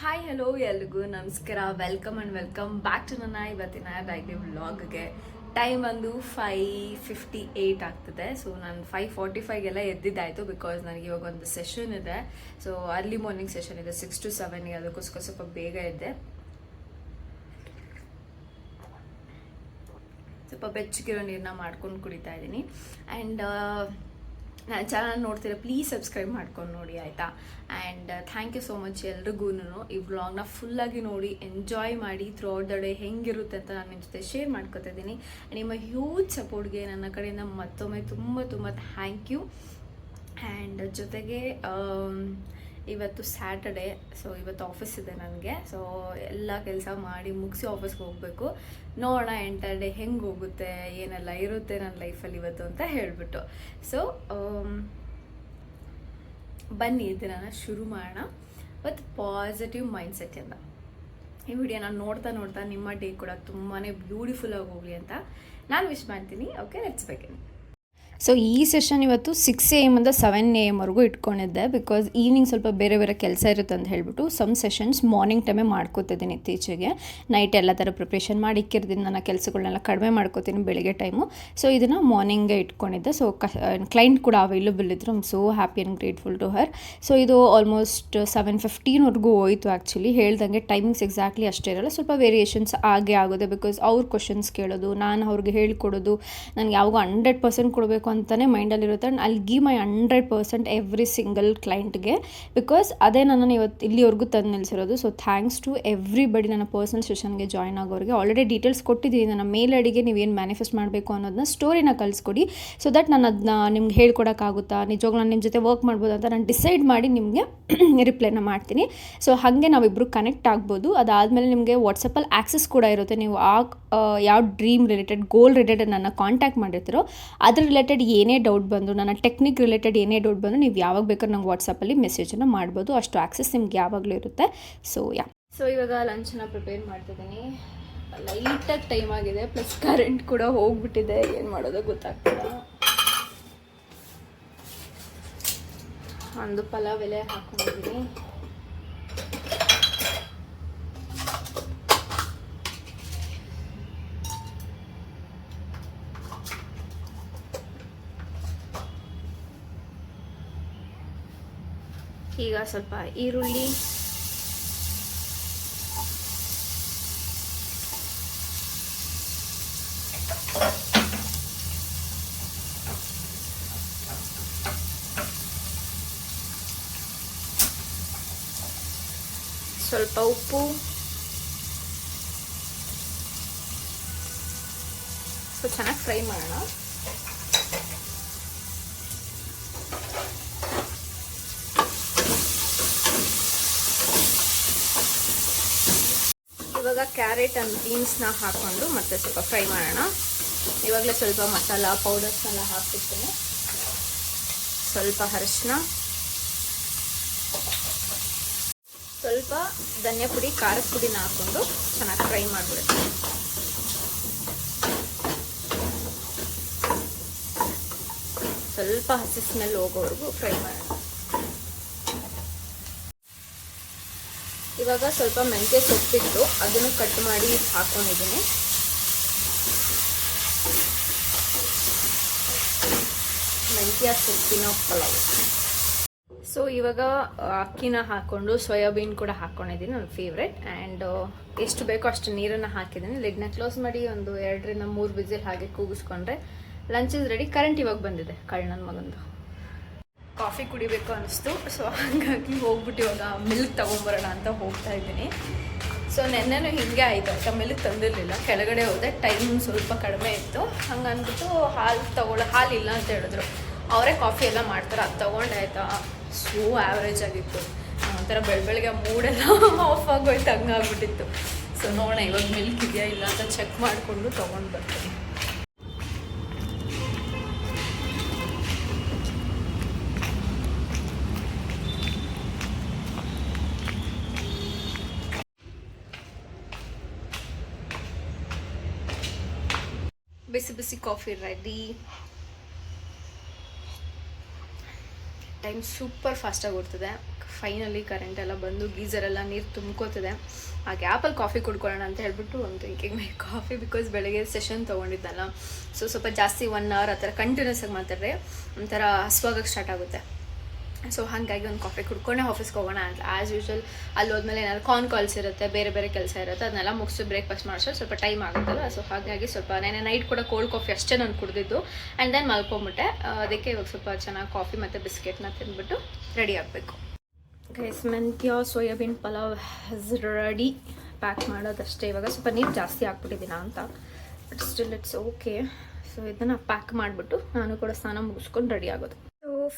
Hi hello ಎಲ್ರಿಗೂ. ನಮಸ್ಕಾರ. Welcome and welcome back to ನನ್ನ ಇವತ್ತಿನ ಡೈಲಿ ವ್ಲಾಗ್ಗೆ ಟೈಮ್ ಬಂದು ಫೈ ಫಿಫ್ಟಿ ಏಯ್ಟ್ ಆಗ್ತದೆ. ಸೊ ನಾನು ಫೈವ್ ಫಾರ್ಟಿ ಫೈವ್ಗೆಲ್ಲ ಎದ್ದಿದ್ದಾಯಿತು ಬಿಕಾಸ್ ನನಗೆ ಇವಾಗ ಒಂದು ಸೆಷನ್ ಇದೆ. ಸೊ ಅರ್ಲಿ ಮಾರ್ನಿಂಗ್ ಸೆಷನ್ ಇದೆ. ಸಿಕ್ಸ್ ಟು ಸೆವೆನ್ಗೆ ಅದಕ್ಕೋಸ್ಕರ ಸ್ವಲ್ಪ ಬೇಗ ಇದ್ದೆ ಸ್ವಲ್ಪ ಬೆಚ್ಚಗಿರೋ ನೀರನ್ನ ಮಾಡ್ಕೊಂಡು ಕುಡಿತಾ ಇದ್ದೀನಿ. ಆ್ಯಂಡ್ ನನ್ನ ಚಾನಲ್ ನೋಡ್ತೀರಾ ಪ್ಲೀಸ್ ಸಬ್ಸ್ಕ್ರೈಬ್ ಮಾಡ್ಕೊಂಡು ನೋಡಿ ಆಯಿತಾ? And thank you so much ಎಲ್ರಿಗೂ ಈ ವ್ಲಾಗ್ನ ಫುಲ್ಲಾಗಿ ನೋಡಿ ಎಂಜಾಯ್ ಮಾಡಿ ಥ್ರೂ ಔಟ್ ದ ಡೇ ಹೆಂಗಿರುತ್ತೆ ಅಂತ ನಾನು ನಿಮ್ಮ ಜೊತೆ ಶೇರ್ ಮಾಡ್ಕೊತಾ ಇದ್ದೀನಿ. ನಿಮ್ಮ ಹ್ಯೂಜ್ ಸಪೋರ್ಟ್ಗೆ ನನ್ನ ಕಡೆಯಿಂದ ಮತ್ತೊಮ್ಮೆ ತುಂಬ ತುಂಬ ಥ್ಯಾಂಕ್ ಯು ಆ್ಯಂಡ್ ಜೊತೆಗೆ ಆಮ್, ಇವತ್ತು ಸ್ಯಾಟರ್ಡೆ, ಸೊ ಇವತ್ತು ಆಫೀಸ್ ಇದೆ ನನಗೆ. ಸೊ ಎಲ್ಲ ಕೆಲಸ ಮಾಡಿ ಮುಗಿಸಿ ಆಫೀಸ್ಗೆ ಹೋಗಬೇಕು. ನೋಡೋಣ ಎಂಟರ್ ಡೇ ಹೆಂಗೆ ಹೋಗುತ್ತೆ, ಏನೆಲ್ಲ ಇರುತ್ತೆ ನನ್ನ ಲೈಫಲ್ಲಿ ಇವತ್ತು ಅಂತ ಹೇಳಿಬಿಟ್ಟು. ಸೊ ಬನ್ನಿ ಇದನ್ನು ಶುರು ಮಾಡೋಣ ವಿತ್ ಪಾಸಿಟಿವ್ ಅಂತ ಈ ವಿಡಿಯೋನ ನೋಡ್ತಾ ನೋಡ್ತಾ ನಿಮ್ಮ ಡೇ ಕೂಡ ತುಂಬಾ ಬ್ಯೂಟಿಫುಲ್ ಆಗಿ ಹೋಗಲಿ ಅಂತ ನಾನು ವಿಶ್ ಮಾಡ್ತೀನಿ. ಓಕೆ ಲೆಟ್ಸ್ ಬೇಕೇನು ಸೊ ಈ ಸೆಷನ್ ಇವತ್ತು ಸಿಕ್ಸ್ ಎ ಎಂ ಇಂದ ಸೆವೆನ್ ಎ ಎಮ್ವರೆಗೂ ಇಟ್ಕೊಂಡಿದ್ದೆ ಬಿಕಾಸ್ ಈವ್ನಿಂಗ್ ಸ್ವಲ್ಪ ಬೇರೆ ಬೇರೆ ಕೆಲಸ ಇರುತ್ತೆ ಅಂತ ಹೇಳ್ಬಿಟ್ಟು ಸಮ್ ಸೆಷನ್ಸ್ ಮಾರ್ನಿಂಗ್ ಟೈಮೇ ಮಾಡ್ಕೋತಿದ್ದೀನಿ ಇತ್ತೀಚೆಗೆ. ನೈಟ್ ಎಲ್ಲ ಥರ ಪ್ರಿಪ್ರೇಷನ್ ಮಾಡಿ ಇಕ್ಕಿರ್ತೀನಿ, ನನ್ನ ಕೆಲಸಗಳನ್ನೆಲ್ಲ ಕಡಿಮೆ ಮಾಡ್ಕೋತೀನಿ ಬೆಳಿಗ್ಗೆ ಟೈಮು ಸೊ ಇದನ್ನು ಮಾರ್ನಿಂಗೇ ಇಟ್ಕೊಂಡಿದ್ದೆ. ಸೊ ಕ ಕ್ಲೈಂಟ್ ಕೂಡ ಅವೈಲಬಲ್ ಇದ್ದರು I'm so happy and grateful to her so ಇದು ಆಲ್ಮೋಸ್ಟ್ ಸೆವೆನ್ ಫಿಫ್ಟೀನ್ವರೆಗೂ ಹೋಯಿತು ಆ್ಯಕ್ಚುಲಿ ಹೇಳ್ದಂಗೆ ಟೈಮಿಂಗ್ಸ್ ಎಕ್ಸಾಕ್ಟ್ಲಿ ಅಷ್ಟೇ ಇರಲ್ಲ. ಸ್ವಲ್ಪ ವೇರಿಯೇಷನ್ಸ್ ಆಗೇ ಆಗೋದೆ ಬಿಕಾಸ್ ಅವ್ರ ಕ್ವಶನ್ಸ್ ಕೇಳೋದು, ನಾನು ಅವ್ರಿಗೆ ಹೇಳ್ಕೊಡೋದು, ನನಗೆ ಯಾವಾಗ ಹಂಡ್ರೆಡ್ ಪರ್ಸೆಂಟ್ ಕೊಡಬೇಕು ಅಂತಲೇ ಮೈಂಡಲ್ಲಿರುತ್ತೆ. ಆ್ಯಂಡ್ ಅಲ್ಲಿ give my hundred percent every single ಕ್ಲೈಂಟ್ಗೆ ಬಿಕಾಸ್ ಅದೇ ನನ್ನನ್ನು ಇವತ್ತು ಇಲ್ಲಿವರೆಗೂ ತಂದು ನಿಲ್ಲಿಸಿರೋದು. ಸೊ ಥ್ಯಾಂಕ್ಸ್ ಟು ಎವ್ರಿ ಬಡಿ ನನ್ನ ಪರ್ಸನಲ್ ಸೆಷನ್ಗೆ ಜಾಯ್ನ್ ಆಗೋರಿಗೆ. ಆಲ್ರೆಡಿ ಡೀಟೇಲ್ಸ್ ಕೊಟ್ಟಿದ್ದೀನಿ. ನನ್ನ ಮೇಲ್ ಅಡಿಗೆ ನೀವೇನು ಮ್ಯಾನಿಫೆಸ್ಟ್ ಮಾಡಬೇಕು ಅನ್ನೋದನ್ನ ಸ್ಟೋರಿನ ಕಳಿಸ್ಕೊಡಿ. ಸೊ ದಟ್ ನಾನು ಅದನ್ನ ನಿಮ್ಗೆ ಹೇಳ್ಕೊಡೋಕ್ಕಾಗುತ್ತಾ? ನಿಜವಾಗ್ಲೂ ನಾನು ನಿಮ್ಮ ಜೊತೆ ವರ್ಕ್ ಮಾಡ್ಬೋದು ಅಂತ ನಾನು ಡಿಸೈಡ್ ಮಾಡಿ ನಿಮಗೆ ರಿಪ್ಲೈನ ಮಾಡ್ತೀನಿ. ಸೊ ಹಾಗೆ ನಾವಿಬ್ಬರು ಕನೆಕ್ಟ್ ಆಗ್ಬೋದು. ಅದಾದಮೇಲೆ ನಿಮಗೆ ವಾಟ್ಸಪ್ಪಲ್ಲಿ ಆ್ಯಕ್ಸಸ್ ಕೂಡ ಇರುತ್ತೆ. ನೀವು ಆ, ಯಾವ ಡ್ರೀಮ್ ರಿಲೇಟೆಡ್ ಗೋಲ್ ರಿಲೇಟೆಡ್ ನನ್ನ ಕಾಂಟ್ಯಾಕ್ಟ್ ಮಾಡಿರ್ತೀರೋ ಅದ್ರ ರಿಲೇಟೆಡ್ ಏನೇ ಡೌಟ್ ಬಂದು ನನ್ನ ಟೆಕ್ನಿಕ್ ರಿಲೇಟೆಡ್ ಏನೇ ಡೌಟ್ ಬಂದು ನೀವು ಯಾವಾಗ ಬೇಕಾದ್ರೂ ನಂಗೆ ವಾಟ್ಸಪ್ಪಲ್ಲಿ ಮೆಸೇಜನ್ನು ಮಾಡ್ಬೋದು. ಅಷ್ಟು ಆ್ಯಕ್ಸಸ್ ನಿಮ್ಗೆ ಯಾವಾಗಲೂ ಇರುತ್ತೆ. ಸೊ ಯಾ ಸೊ ಇವಾಗ ಲಂಚನ್ನ ಪ್ರಿಪೇರ್ ಮಾಡ್ತಿದ್ದೀನಿ. ಲೈಟಾಗಿ ಟೈಮ್ ಆಗಿದೆ. ಪ್ಲಸ್ ಕರೆಂಟ್ ಕೂಡ ಹೋಗ್ಬಿಟ್ಟಿದೆ. ಏನು ಮಾಡೋದು ಗೊತ್ತಾಗ್ತಿಲ್ಲ. ಒಂದು ಪಲಾವ್ ಎಲೆ ಹಾಕೊಂಡಿದ್ದೀನಿ ಈಗ ಸ್ವಲ್ಪ ಈರುಳ್ಳಿ. ಸ್ವಲ್ಪ ಉಪ್ಪು. ಸೊ ಚೆನ್ನಾಗಿ ಫ್ರೈ ಮಾಡೋಣ. ಇವಾಗ ಕ್ಯಾರೆಟ್ ಅಂಡ್ ಬೀನ್ಸ್ನ ಹಾಕ್ಕೊಂಡು ಮತ್ತೆ ಸ್ವಲ್ಪ ಫ್ರೈ ಮಾಡೋಣ. ಇವಾಗಲೇ ಸ್ವಲ್ಪ ಮಸಾಲ ಪೌಡರ್ಸ್ನೆಲ್ಲ ಹಾಕಿರ್ತೀನಿ ಸ್ವಲ್ಪ ಅರಿಶಿನ ಸ್ವಲ್ಪ ಧನಿಯಾ ಪುಡಿ, ಖಾರದ ಪುಡಿನ ಹಾಕ್ಕೊಂಡು ಚೆನ್ನಾಗಿ ಫ್ರೈ ಮಾಡಿಬಿಡುತ್ತೆ ಸ್ವಲ್ಪ ಹಸಿ ಸ್ಮೆಲ್ ಹೋಗೋವರೆಗೂ ಫ್ರೈ ಮಾಡೋಣ. ಇವಾಗ ಸ್ವಲ್ಪ ಮೆಂತ್ಯ ಸೊಪ್ಪಿತ್ತು ಅದನ್ನು ಕಟ್ ಮಾಡಿ ಹಾಕೊಂಡಿದ್ದೀನಿ. ಮೆಂತ್ಯ ಸೊಪ್ಪಿನ ಪಲಾವ್. ಸೊ ಇವಾಗ ಅಕ್ಕಿನ ಹಾಕ್ಕೊಂಡು ಸೋಯಾಬೀನ್ ಕೂಡ ಹಾಕ್ಕೊಂಡಿದ್ದೀನಿ ನನ್ನ ಫೇವ್ರೆಟ್ ಆ್ಯಂಡ್ ಎಷ್ಟು ಬೇಕೋ ಅಷ್ಟು ನೀರನ್ನು ಹಾಕಿದ್ದೀನಿ. ಲೆಗ್ನ ಕ್ಲೋಸ್ ಮಾಡಿ ಒಂದು ಎರಡರಿಂದ ಮೂರು ವಿಸಿಲ್ ಹಾಗೆ ಕೂಗಿಸ್ಕೊಂಡ್ರೆ ಲಂಚ್ ಇಸ್ ರೆಡಿ ಕರೆಂಟ್ ಇವಾಗ ಬಂದಿದೆ. ಕಳ್ಳ ನನ್ನ ಮಗಂದು. ಕಾಫಿ ಕುಡಿಬೇಕು ಅನಿಸ್ತು ಸೊ ಹಾಗಾಗಿ ಹೋಗ್ಬಿಟ್ಟು ಇವಾಗ ಮಿಲ್ಕ್ ತೊಗೊಂಬರೋಣ ಅಂತ ಹೋಗ್ತಾ ಇದ್ದೀನಿ. ಸೊ ನೆನ್ನೆನೂ ಹಿಂಗೆ ಆಯಿತು. ಅಂತ ಮಿಲ್ಕ್ ತಂದಿರಲಿಲ್ಲ. ಕೆಳಗಡೆ ಹೋದೆ. ಟೈಮ್ ಸ್ವಲ್ಪ ಕಡಿಮೆ ಇತ್ತು. ಹಂಗೆ ಅಂದ್ಬಿಟ್ಟು ಹಾಲು ತೊಗೊಳ್ಳೋ ಹಾಲು ಇಲ್ಲ ಅಂತ ಹೇಳಿದ್ರು. ಅವರೇ ಕಾಫಿ ಎಲ್ಲ ಮಾಡ್ತಾರೆ. ಅದು ತೊಗೊಂಡೆ ಆಯಿತಾ? ಸೋ ಆ್ಯಾವ್ರೇಜ್ ಆಗಿತ್ತು. ಒಂಥರ ಬೆಳ ಬೆಳಗ್ಗೆ ಮೂಡೆಲ್ಲ ಆಫ್ ಆಗೋಯ್ತು. ಹಂಗಾಗ್ಬಿಟ್ಟಿತ್ತು. ಸೊ ನೋಡೋಣ ಇವಾಗ ಮಿಲ್ಕ್ ಇದೆಯಾ ಇಲ್ಲ ಅಂತ ಚೆಕ್ ಮಾಡಿಕೊಂಡು ತೊಗೊಂಡು ಬರ್ತೀನಿ. ಬಿಸಿ ಕಾಫಿ ರೆಡಿ ಟೈಮ್ ಸೂಪರ್ ಫಾಸ್ಟಾಗಿ ಓಡ್ತದೆ. ಫೈನಲಿ ಕರೆಂಟ್ ಎಲ್ಲ ಬಂದು ಗೀಸರ್ ಎಲ್ಲ ನೀರು ತುಂಬ್ಕೋತಿದೆ ಆ ಗ್ಯಾಪಲ್ಲಿ ಕಾಫಿ ಕುಡ್ಕೊಳ್ಳೋಣ ಅಂತ ಹೇಳ್ಬಿಟ್ಟು ಒಂದು ಥಿಂಕಿಂಗ್ ಮೈ ಕಾಫಿ ಬಿಕಾಸ್ ಬೆಳಗ್ಗೆ ಸೆಷನ್ ತೊಗೊಂಡಿದ್ದಲ್ಲ. ಸೊ ಸ್ವಲ್ಪ ಜಾಸ್ತಿ ಒನ್ ಅವರ್ ಆ ಥರ ಕಂಟಿನ್ಯೂಸ್ ಆಗಿ ಮಾತಾಡ್ರೆ ಒಂಥರ ಹಸ್ವಾಗಕ್ಕೆ ಸ್ಟಾರ್ಟ್ ಆಗುತ್ತೆ. ಸೊ ಹಾಗಾಗಿ ಒಂದು ಕಾಫಿ ಕುಡ್ಕೊಂಡೆ ಆಫೀಸ್ಗೆ ಹೋಗೋಣ ಅಂತ. ಆ್ಯಸ್ ಯೂಶ್ವಲ್ ಅಲ್ಲಿ ಹೋದ್ಮೇಲೆ ಏನಾದ್ರು ಕಾನ್ ಕಾಲ್ಸ್ ಇರುತ್ತೆ, ಬೇರೆ ಬೇರೆ ಕೆಲಸ ಇರುತ್ತೆ, ಅದನ್ನೆಲ್ಲ ಮುಗಿಸಿ ಬ್ರೇಕ್ಫಾಸ್ಟ್ ಮಾಡಿಸೋ ಸ್ವಲ್ಪ ಟೈಮ್ ಆಗುತ್ತಲ್ಲ. ಸೊ ಹಾಗಾಗಿ ಸ್ವಲ್ಪ ನೆನೆ ನೈಟ್ ಕೂಡ ಕೋಲ್ಡ್ ಕಾಫಿ ಅಷ್ಟೇ ನಾನು ಕುಡಿದಿದ್ದು. ಆ್ಯಂಡ್ ದೆನ್ ಮಲ್ಕೊಂಬಿಟ್ಟೆ. ಅದಕ್ಕೆ ಇವಾಗ ಸ್ವಲ್ಪ ಚೆನ್ನಾಗಿ ಕಾಫಿ ಮತ್ತು ಬಿಸ್ಕೆಟ್ನ ತಿಂದ್ಬಿಟ್ಟು ರೆಡಿ ಆಗಬೇಕು. ಗೈಸ್ ಮೆಂತ್ಯ, soybean pulao has ready pack ಮಾಡೋದಷ್ಟೇ ಇವಾಗ. ಸ್ವಲ್ಪ ನೀರು ಜಾಸ್ತಿ ಹಾಕ್ಬಿಟ್ಟಿದ್ದೀನ ಅಂತ. But still it's okay so ಇದನ್ನು ಪ್ಯಾಕ್ ಮಾಡಿಬಿಟ್ಟು ನಾನು ಕೂಡ ಸ್ನಾನ ಮುಗಿಸ್ಕೊಂಡು ರೆಡಿ ಆಗೋದು.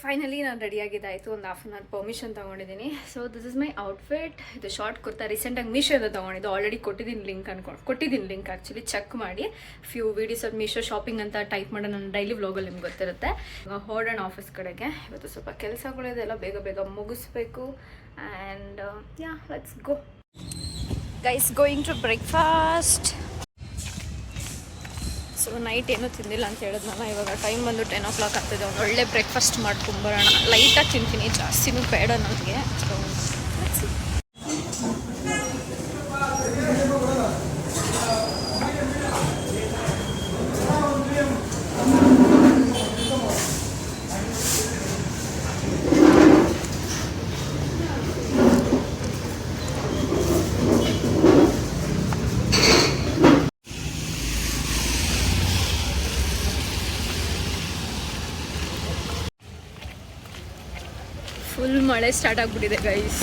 ಫೈನಲಿ ನಾನು ರೆಡಿ ಆಗಿದ್ದಾಯಿತು ಒಂದು ಹಾಫ್ ಆನ್ ಅವರ್ ಪರ್ಮಿಷನ್ ತೊಗೊಂಡಿದ್ದೀನಿ so this is my outfit ಇದು ಶಾರ್ಟ್ ಕುರ್ತಾ ರೀಸೆಂಟಾಗಿ ಮೀಶೋದ ತೊಗೊಂಡಿದ್ದು. ಆಲ್ರೆಡಿ ಕೊಟ್ಟಿದ್ದೀನಿ ಲಿಂಕ್ ಅನ್ಕೊಂಡು ಕೊಟ್ಟಿದ್ದೀನಿ ಲಿಂಕ್ ಆ್ಯಕ್ಚುಲಿ ಚೆಕ್ ಮಾಡಿ. Few videos of Meesho shopping ಅಂತ ಟೈಪ್ ಮಾಡೋ ನನ್ನ ಡೈಲಿ ವ್ಲಾಗಲ್ಲಿ ನಿಮ್ಗೆ ಗೊತ್ತಿರುತ್ತೆ. ಇವಾಗ ಹೊರಡೋಣ ಆಫೀಸ್ ಕಡೆಗೆ ಇವತ್ತು ಸ್ವಲ್ಪ ಕೆಲಸಗಳಿದೆಲ್ಲ ಬೇಗ ಬೇಗ ಮುಗಿಸ್ಬೇಕು. And yeah let's go guys going to breakfast so night ಏನೂ ತಿಂದಿಲ್ಲ ಅಂತ ಹೇಳಿದ್ನಲ್ಲ, ಇವಾಗ ಟೈಮ್ ಬಂದು ಟೆನ್ ಓ ಕ್ಲಾಕ್ ಆಗ್ತಿದೆ. ಒಂದು ಒಳ್ಳೆ ಬ್ರೇಕ್ಫಾಸ್ಟ್ ಮಾಡ್ಕೊಂಬರೋಣ ಲೈಟಾಗಿ ತಿಂತೀನಿ, ಜಾಸ್ತಿನೂ ಬೇಡ ನನಗೆ. ಸೊ ಫುಲ್ ಮಳೆ ಸ್ಟಾರ್ಟ್ ಆಗಿಬಿಟ್ಟಿದೆ ಗೈಸ್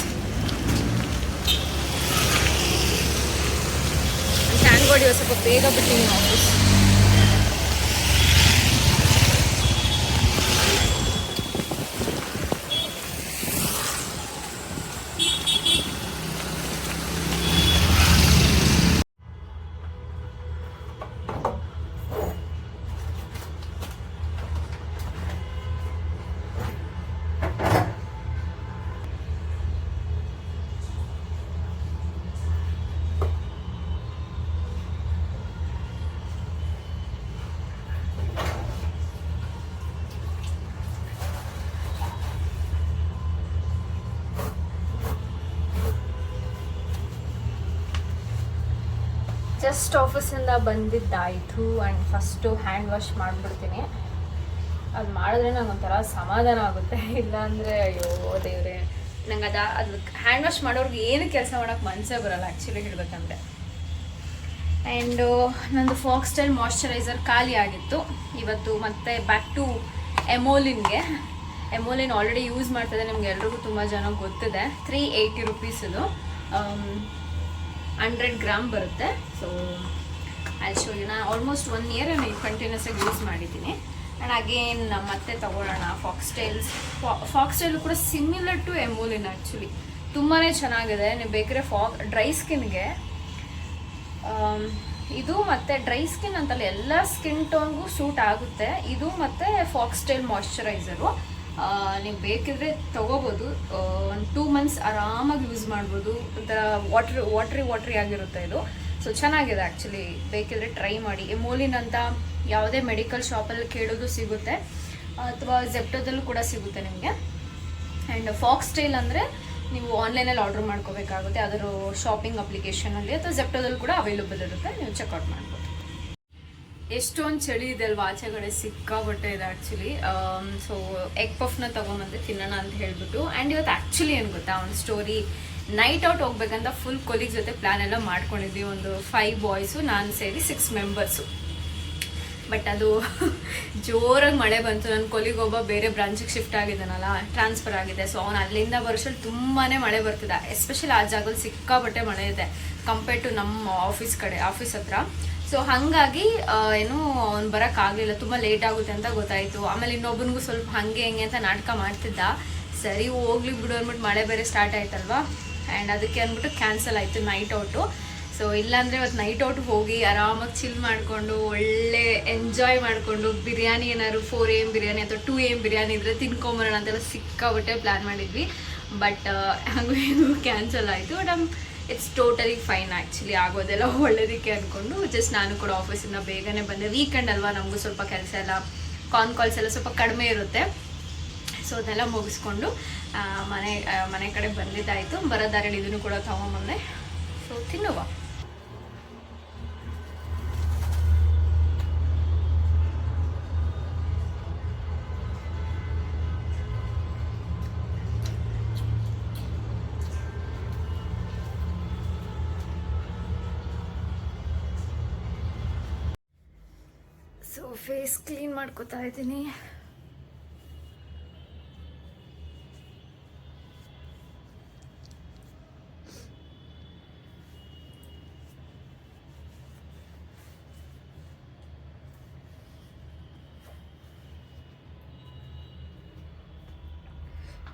ಗಾಡ್ ಇವತ್ತು ಸ್ವಲ್ಪ ಬೇಗ ಬಿಟ್ಟಿದ್ದೀನಿ ಆಫೀಸ್ ಜಸ್ಟ್ ಆಫೀಸಿಂದ ಬಂದಿದ್ದಾಯಿತು ಆ್ಯಂಡ್ ಫಸ್ಟು ಹ್ಯಾಂಡ್ ವಾಶ್ ಮಾಡಿಬಿಡ್ತೀನಿ. ಅದು ಮಾಡಿದ್ರೆ ನಂಗೆ ಒಂಥರ ಸಮಾಧಾನ ಆಗುತ್ತೆ. ಇಲ್ಲಾಂದರೆ ಅಯ್ಯೋ ದೇವ್ರೆ. ನಂಗೆ ಅದ ಅದು ಹ್ಯಾಂಡ್ ವಾಶ್ ಮಾಡೋರ್ಗೆ ಏನು ಕೆಲಸ ಮಾಡೋಕ್ಕೆ ಮನಸ್ಸೇ ಬರಲ್ಲ ಆ್ಯಕ್ಚುಲಿ ಹೇಳ್ಬೇಕಂದ್ರೆ. ಆ್ಯಂಡು ನಂದು ಫಾಕ್ಸ್ ಸ್ಟೈಲ್ ಮಾಯ್ಶ್ಚರೈಸರ್ ಖಾಲಿ ಆಗಿತ್ತು. ಇವತ್ತು ಮತ್ತೆ ಬ್ಯಾಕ್ ಟು ಎಮೋಲಿನ್ಗೆ ಎಮೋಲಿನ್ ಆಲ್ರೆಡಿ ಯೂಸ್ ಮಾಡ್ತಿದ್ದೆ ನಿಮ್ಗೆ ಎಲ್ರಿಗೂ ತುಂಬ ಜನ ಗೊತ್ತಿದೆ. ತ್ರೀ ಏಯ್ಟಿ ರುಪೀಸ್ ಇದು. ಹಂಡ್ರೆಡ್ ಗ್ರಾಮ್ ಬರುತ್ತೆ. ಸೊ ಅಲ್ಲಿ ಶೋ ನಾ ಆಲ್ಮೋಸ್ಟ್ ಒನ್ ಇಯರ್ ನಾನು ಕಂಟಿನ್ಯೂಸ್ ಆಗಿ ಯೂಸ್ ಮಾಡಿದ್ದೀನಿ. ಆ್ಯಂಡ್ ಅಗೇನ್ ಮತ್ತೆ ತಗೊಳ್ಳೋಣ. ಫಾಕ್ಸ್ ಫಾಕ್ಸ್ಟೈಲು ಕೂಡ ಸಿಮಿಲರ್ ಟು ಎಮೋಲಿನ್ ಆ್ಯಕ್ಚುಲಿ ತುಂಬಾ ಚೆನ್ನಾಗಿದೆ. ನೀವು ಬೇಕರೆ ಫಾಕ್ ಡ್ರೈ ಸ್ಕಿನ್ಗೆ ಇದು ಮತ್ತೆ ಡ್ರೈ ಸ್ಕಿನ್ ಅಂತಲ್ಲ, ಎಲ್ಲ ಸ್ಕಿನ್ ಟೋನ್ಗೂ ಸೂಟ್ ಆಗುತ್ತೆ. ಇದು ಮತ್ತೆ ಫಾಕ್ಸ್ಟೈಲ್ ಮಾಯ್ಶ್ಚರೈಸರು ನೀವು ಬೇಕಿದ್ರೆ ತಗೋಬೋದು. ಒಂದು ಟೂ ಮಂತ್ಸ್ ಆರಾಮಾಗಿ ಯೂಸ್ ಮಾಡ್ಬೋದು. ಒಂಥರ ವಾಟ್ರಿ ವಾಟ್ರಿ ವಾಟ್ರಿ ಆಗಿರುತ್ತೆ ಇದು. ಸೊ ಚೆನ್ನಾಗಿದೆ ಆ್ಯಕ್ಚುಲಿ ಬೇಕಿದ್ರೆ ಟ್ರೈ ಮಾಡಿ. ಎಮೋಲಿನ್ ಅಂತ ಯಾವುದೇ ಮೆಡಿಕಲ್ ಶಾಪಲ್ಲಿ ಕೇಳೋದು ಸಿಗುತ್ತೆ. ಅಥವಾ ಜೆಪ್ಟೋದಲ್ಲೂ ಕೂಡ ಸಿಗುತ್ತೆ ನಿಮಗೆ. ಆ್ಯಂಡ್ ಫಾಕ್ಸ್ ಸ್ಟೈಲ್ ಅಂದರೆ ನೀವು ಆನ್ಲೈನಲ್ಲಿ ಆರ್ಡರ್ ಮಾಡ್ಕೋಬೇಕಾಗುತ್ತೆ. ಅದರ ಶಾಪಿಂಗ್ ಅಪ್ಲಿಕೇಶನಲ್ಲಿ ಅಥವಾ ಜೆಪ್ಟೋದಲ್ಲೂ ಕೂಡ ಅವೈಲೇಬಲ್ ಇರುತ್ತೆ. ನೀವು ಚೆಕ್ಔಟ್ ಮಾಡ್ಬೋದು. ಎಷ್ಟೊಂದು ಚಳಿ ಇದೆ ಅಲ್ವಾ? ಆಚೆ ಕಡೆ ಸಿಕ್ಕಾಬಟ್ಟೆ ಇದೆ ಆ್ಯಕ್ಚುಲಿ ಸೊ ಎಗ್ ಪಫ್ನ ತೊಗೊಂಬಂದೆ ತಿನ್ನೋಣ ಅಂತ ಹೇಳ್ಬಿಟ್ಟು. ಆ್ಯಂಡ್ ಇವತ್ತು ಆ್ಯಕ್ಚುಲಿ ಏನು ಗೊತ್ತಾ? ಒಂದು ಸ್ಟೋರಿ ನೈಟ್ ಔಟ್ ಹೋಗ್ಬೇಕಂತ ಫುಲ್ ಕೊಲೀಗ್ ಜೊತೆ ಪ್ಲ್ಯಾನ್ ಎಲ್ಲ ಮಾಡ್ಕೊಂಡಿದ್ವಿ. ಒಂದು ಫೈವ್ ಬಾಯ್ಸು ನಾನು ಸೇರಿ ಸಿಕ್ಸ್ ಮೆಂಬರ್ಸು ಬಟ್ ಅದು ಜೋರಾಗಿ ಮಳೆ ಬಂತು. ನನ್ನ ಕೊಲಿಗೆ ಒಬ್ಬ ಬೇರೆ ಬ್ರಾಂಚಿಗೆ ಶಿಫ್ಟ್ ಆಗಿದ್ದಾನಲ್ಲ ಟ್ರಾನ್ಸ್ಫರ್ ಆಗಿದೆ. ಸೊ ಅವ್ನು ಅಲ್ಲಿಂದ ಬರೋಷ್ಟ್ರಲ್ಲಿ ತುಂಬಾ ಮಳೆ ಬರ್ತಿದೆ. ಎಸ್ಪೆಷಲಿ ಆ ಜಾಗದಲ್ಲಿ ಸಿಕ್ಕಾಬಟ್ಟೆ ಮಳೆ ಇದೆ. ಕಂಪೇರ್ ಟು ನಮ್ಮ ಆಫೀಸ್ ಕಡೆ ಆಫೀಸ್ ಹತ್ರ. ಸೊ ಹಾಗಾಗಿ ಏನು ಅವ್ನು ಬರೋಕ್ಕಾಗಲಿಲ್ಲ ತುಂಬ ಲೇಟ್ ಆಗುತ್ತೆ ಅಂತ ಗೊತ್ತಾಯಿತು. ಆಮೇಲೆ ಇನ್ನೊಬ್ಬನಿಗೂ ಸ್ವಲ್ಪ ಹಂಗೆ ಹಂಗೆ ಅಂತ ನಾಟಕ ಮಾಡ್ತಿದ್ದ. ಸರಿ, ಹೋಗ್ಲಿ ಬಿಡು ಅಂದ್ಬಿಟ್ಟು ಮಳೆ ಬೇರೆ ಸ್ಟಾರ್ಟ್ ಆಯ್ತಲ್ವಾ? ಆ್ಯಂಡ್ ಅದಕ್ಕೆ ಅಂದ್ಬಿಟ್ಟು ಕ್ಯಾನ್ಸಲ್ ಆಯಿತು ನೈಟ್ ಔಟು ಸೊ ಇಲ್ಲಾಂದರೆ ಇವತ್ತು ನೈಟ್ ಔಟ್ ಹೋಗಿ ಆರಾಮಾಗಿ ಚಿಲ್ ಮಾಡಿಕೊಂಡು, ಒಳ್ಳೆ ಎಂಜಾಯ್ ಮಾಡಿಕೊಂಡು, ಬಿರಿಯಾನಿ ಏನಾದ್ರು ಫೋರ್ ಎಂ ಬಿರಿಯಾನಿ ಅಥವಾ ಟೂ ಎಂ ಬಿರಿಯಾನಿ ಇದ್ರೆ ತಿನ್ಕೊಂಬರೋಣ ಅಂತೆಲ್ಲ ಸಿಕ್ಕಾಬಿಟ್ಟೆ ಪ್ಲ್ಯಾನ್ ಮಾಡಿದ್ವಿ. ಬಟ್ ಹಂಗೂ ಏನು ಕ್ಯಾನ್ಸಲ್ ಆಯಿತು. But it's totally fine actually ಆಗೋದೆಲ್ಲ ಒಳ್ಳೇದಕ್ಕೆ ಅಂದ್ಕೊಂಡು ಜಸ್ಟ್ ನಾನು ಕೂಡ ಆಫೀಸಿಂದ ಬೇಗನೆ ಬಂದೆ. ವೀಕೆಂಡ್ ಅಲ್ವಾ, ನಮಗೂ ಸ್ವಲ್ಪ ಕೆಲಸ ಎಲ್ಲ ಕಾನ್ ಕಾಲ್ಸ್ ಎಲ್ಲ ಸ್ವಲ್ಪ ಕಡಿಮೆ ಇರುತ್ತೆ. ಸೊ ಅದೆಲ್ಲ ಮುಗಿಸ್ಕೊಂಡು ಮನೆ ಮನೆ ಕಡೆ ಬಂದಿದ್ದಾಯಿತು. ಬರೋ ಇದನ್ನು ಕೂಡ ತಗೊಂಬಂದೆ. ಸೊ ತಿನ್ನುವ. ಫೇಸ್ ಕ್ಲೀನ್ ಮಾಡ್ಕೋತಾ ಇದ್ದೀನಿ.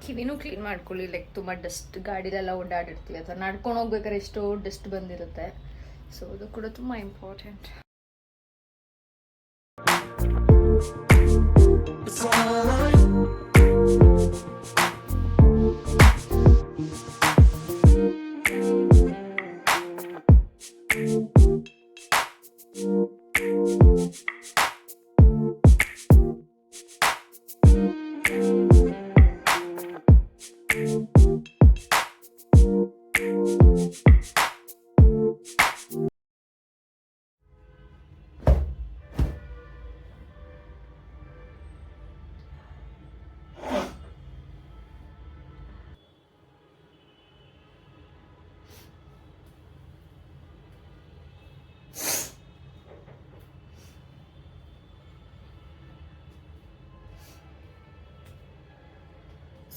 ಕಿವಿನೂ ಕ್ಲೀನ್ ಮಾಡ್ಕೊಳ್ಳಿ ಲೈಕ್ ತುಂಬ ಡಸ್ಟ್ ಗಾಡಿಲೆಲ್ಲ ಓಡಾಡಿರ್ತೀವಿ. ಅಥವಾ ನಡ್ಕೊಂಡು ಹೋಗ್ಬೇಕಾದ್ರೆ ಎಷ್ಟೋ ಡಸ್ಟ್ ಬಂದಿರುತ್ತೆ. ಸೊ ಅದು ಕೂಡ ತುಂಬ important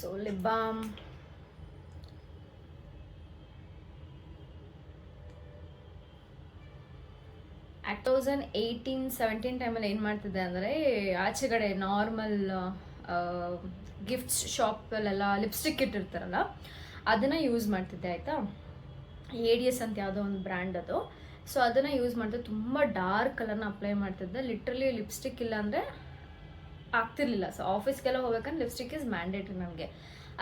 so lip balm two thousand eighteen seventeen ಟೈಮಲ್ಲಿ ಏನು ಮಾಡ್ತಿದ್ದೆ ಅಂದರೆ, ಆಚೆಗಡೆ ನಾರ್ಮಲ್ ಗಿಫ್ಟ್ಸ್ ಶಾಪಲ್ಲೆಲ್ಲ ಲಿಪ್ಸ್ಟಿಕ್ ಇಟ್ಟಿರ್ತಾರಲ್ಲ, ಅದನ್ನು ಯೂಸ್ ಮಾಡ್ತಿದ್ದೆ, ಆಯಿತಾ? ಎ ಡಿ ಎಸ್ ಅಂತ ಯಾವುದೋ ಒಂದು ಬ್ರ್ಯಾಂಡ್ ಅದು. ಸೊ ಅದನ್ನು ಯೂಸ್ ಮಾಡ್ತಿದ್ದೆ ತುಂಬ ಡಾರ್ಕ್ ಕಲರ್ನ ಅಪ್ಲೈ ಮಾಡ್ತಿದ್ದೆ. ಲಿಟ್ರಲಿ ಲಿಪ್ಸ್ಟಿಕ್ ಇಲ್ಲ ಅಂದರೆ ಆಗ್ತಿರ್ಲಿಲ್ಲ. ಸೊ ಆಫೀಸ್ಗೆಲ್ಲ ಹೋಗ್ಬೇಕಂದ್ರೆ ಲಿಪ್ಸ್ಟಿಕ್ ಇಸ್ ಮ್ಯಾಂಡೇಟ್ರಿ ನನಗೆ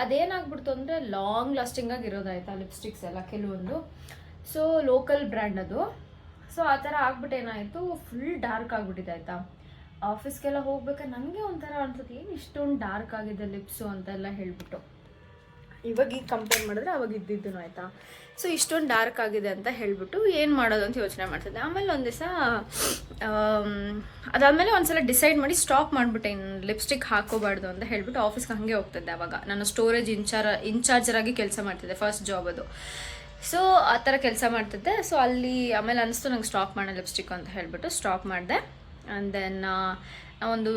ಅದೇನಾಗ್ಬಿಡ್ತು ಅಂದರೆ ಲಾಂಗ್ ಲಾಸ್ಟಿಂಗಾಗಿ ಇರೋದಾಯ್ತಾ ಲಿಪ್ಸ್ಟಿಕ್ಸ್ ಎಲ್ಲ ಕೆಲವೊಂದು. ಸೊ ಲೋಕಲ್ ಬ್ರ್ಯಾಂಡ್ ಅದು. ಸೊ ಆ ಥರ ಆಗ್ಬಿಟ್ಟು ಏನಾಯಿತು? ಫುಲ್ ಡಾರ್ಕ್ ಆಗಿಬಿಟ್ಟಿದೆ ಆಯಿತಾ. ಆಫೀಸ್ಗೆಲ್ಲ ಹೋಗ್ಬೇಕಾದ್ರೆ ನನಗೆ ಒಂಥರ ಅನ್ಸುತ್ತೆ, ಏನು ಇಷ್ಟೊಂದು ಡಾರ್ಕ್ ಆಗಿದೆ ಲಿಪ್ಸು ಅಂತೆಲ್ಲ ಹೇಳ್ಬಿಟ್ಟು. ಇವಾಗ ಈಗ ಕಂಪೇರ್ ಮಾಡಿದ್ರೆ ಅವಾಗ ಇದ್ದಿದ್ದು ಆಯಿತಾ? ಸೊ ಇಷ್ಟೊಂದು ಡಾರ್ಕ್ ಆಗಿದೆ ಅಂತ ಹೇಳ್ಬಿಟ್ಟು ಏನು ಮಾಡೋದು ಅಂತ ಯೋಚನೆ ಮಾಡ್ತಿದ್ದೆ. ಆಮೇಲೆ ಒಂದು ದಿವಸ ಅದಾದಮೇಲೆ ಒಂದ್ಸಲ ಡಿಸೈಡ್ ಮಾಡಿ ಸ್ಟಾಪ್ ಮಾಡಿಬಿಟ್ಟೆ. ಇನ್ನು ಲಿಪ್ಸ್ಟಿಕ್ ಹಾಕೋಬಾರ್ದು ಅಂತ ಹೇಳ್ಬಿಟ್ಟು ಆಫೀಸ್ಗೆ ಹಾಗೆ ಹೋಗ್ತಿದ್ದೆ ಅವಾಗ. ನಾನು ಸ್ಟೋರೇಜ್ ಇನ್ಚಾರ್ ಇನ್ಚಾರ್ಜರಾಗಿ ಕೆಲಸ ಮಾಡ್ತಿದ್ದೆ ಫಸ್ಟ್ ಜಾಬ್ ಅದು. ಸೊ ಆ ಥರ ಕೆಲಸ ಮಾಡ್ತಿದ್ದೆ. ಸೊ ಅಲ್ಲಿ ಆಮೇಲೆ ಅನಿಸ್ತು ನಂಗೆ ಸ್ಟಾಪ್ ಮಾಡೋ ಲಿಪ್ಸ್ಟಿಕ್ ಅಂತ ಹೇಳ್ಬಿಟ್ಟು ಸ್ಟಾಪ್ ಮಾಡಿದೆ. ಆ್ಯಂಡ್ ದೆನ್ ಒಂದು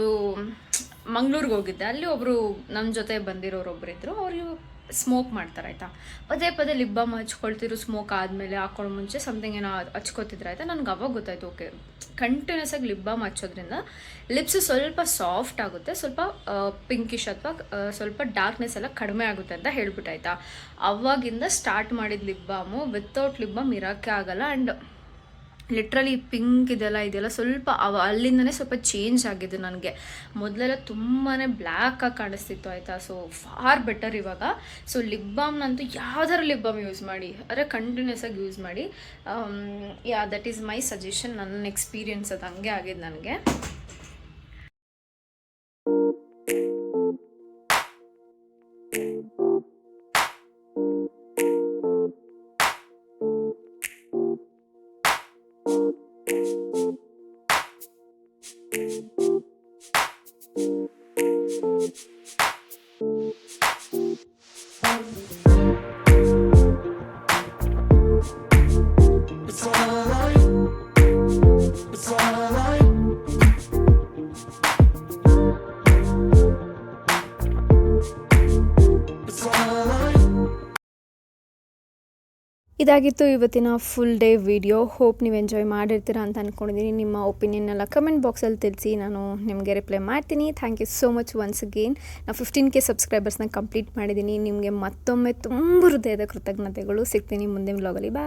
ಮಂಗ್ಳೂರಿಗೆ ಹೋಗಿದ್ದೆ. ಅಲ್ಲಿ ಒಬ್ಬರು ನಮ್ಮ ಜೊತೆ ಬಂದಿರೋರು ಒಬ್ರು ಇದ್ರು ಅವರು ಸ್ಮೋಕ್ ಮಾಡ್ತಾರೆ, ಆಯಿತಾ? ಪದೇ ಪದೇ ಲಿಪ್ ಬಾಮ್ ಹಚ್ಕೊಳ್ತಿರು ಸ್ಮೋಕ್ ಆದಮೇಲೆ ಹಾಕೊಳ್ಳೋ ಮುಂಚೆ ಸಮಥಿಂಗ್ ಏನೋ ಹಚ್ಕೋತಿದ್ರೆ, ಆಯಿತಾ? ನನಗೆ ಅವಾಗ ಗೊತ್ತಾಯ್ತು ಓಕೆ ಕಂಟಿನ್ಯೂಸ್ ಆಗಿ ಲಿಪ್ ಬಾಮ್ ಹಚ್ಚೋದ್ರಿಂದ ಲಿಪ್ಸ್ ಸ್ವಲ್ಪ ಸಾಫ್ಟ್ ಆಗುತ್ತೆ, ಸ್ವಲ್ಪ ಪಿಂಕಿಶ್ ಅಥವಾ ಸ್ವಲ್ಪ ಡಾರ್ಕ್ನೆಸ್ ಎಲ್ಲ ಕಡಿಮೆ ಆಗುತ್ತೆ ಅಂತ ಹೇಳ್ಬಿಟ್ಟಾಯ್ತಾ ಅವಾಗಿಂದ ಸ್ಟಾರ್ಟ್ ಮಾಡಿದ lip balm without lip balm ಇರೋಕ್ಕೆ ಆಗಲ್ಲ ಆ್ಯಂಡ್ ಲಿಟ್ರಲಿ ಪಿಂಕ್ ಇದೆಲ್ಲ ಇದೆಲ್ಲ ಸ್ವಲ್ಪ ಅವ ಅಲ್ಲಿಂದನೇ ಸ್ವಲ್ಪ ಚೇಂಜ್ ಆಗಿದೆ ನನಗೆ. ಮೊದಲೆಲ್ಲ ತುಂಬಾ ಬ್ಲ್ಯಾಕ್ ಆಗಿ ಕಾಣಿಸ್ತಿತ್ತು, ಆಯಿತಾ? ಸೊ ಫಾರ್ ಬೆಟರ್ ಇವಾಗ. ಸೊ ಲಿಪ್ ಬಾಮ್ನಂತೂ ಯಾವ್ದಾರು ಲಿಪ್ ಬಾಮ್ ಯೂಸ್ ಮಾಡಿ. ಅಂದರೆ ಕಂಟಿನ್ಯೂಸ್ ಆಗಿ ಯೂಸ್ ಮಾಡಿ. Yeah that is my suggestion ನನ್ನ ಎಕ್ಸ್ಪೀರಿಯನ್ಸ್ ಅದು ಹಂಗೆ ಆಗಿದೆ ನನಗೆ. ಇದಾಗಿತ್ತು ಇವತ್ತಿನ ಫುಲ್ ಡೇ ವಿಡಿಯೋ ಹೋಪ್ ನೀವು ಎಂಜಾಯ್ ಮಾಡಿರ್ತೀರಾ ಅಂತ ಅಂದ್ಕೊಂಡಿದ್ದೀನಿ ನಿಮ್ಮ ಒಪಿನಿಯನ್ ಎಲ್ಲ ಕಮೆಂಟ್ ಬಾಕ್ಸಲ್ಲಿ ತಿಳಿಸಿ. ನಾನು ನಿಮಗೆ ರಿಪ್ಲೈ ಮಾಡ್ತೀನಿ. Thank you so much once again ನಾನು ಫಿಫ್ಟೀನ್ ಕೆ ಸಬ್ಸ್ಕ್ರೈಬರ್ಸ್ನ ಕಂಪ್ಲೀಟ್ ಮಾಡಿದ್ದೀನಿ ನಿಮಗೆ ಮತ್ತೊಮ್ಮೆ ತುಂಬ ಹೃದಯದ ಕೃತಜ್ಞತೆಗಳು ಸಿಗ್ತೀನಿ ಮುಂದಿನ ವ್ಲಾಗಲ್ಲಿ ಬಾಯ್